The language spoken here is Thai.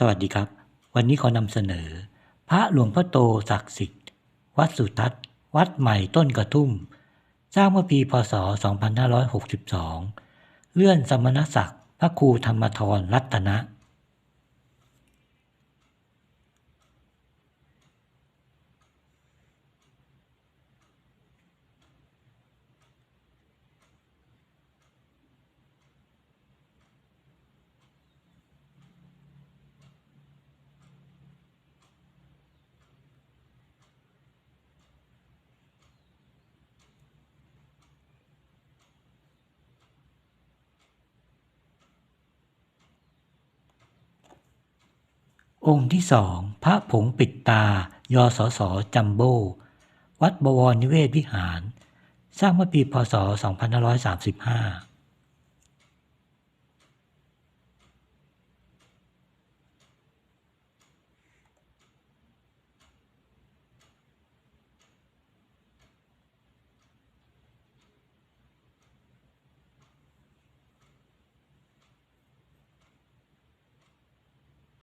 สวัสดีครับ วันนี้ขอนำเสนอ พระหลวงพ่อโตศักดิ์สิทธิ์ วัดสุทัศน์ วัดใหม่ต้นกระทุ่ม สร้างเมื่อปีพศ 2562 เลื่อนสมณศักดิ์พระครูธรรมทรรัตนะ องค์ที่สองพระผงปิดตายอสจัมโบ วัดบวรนิเวศวิหาร สร้างเมื่อปีพศ 2535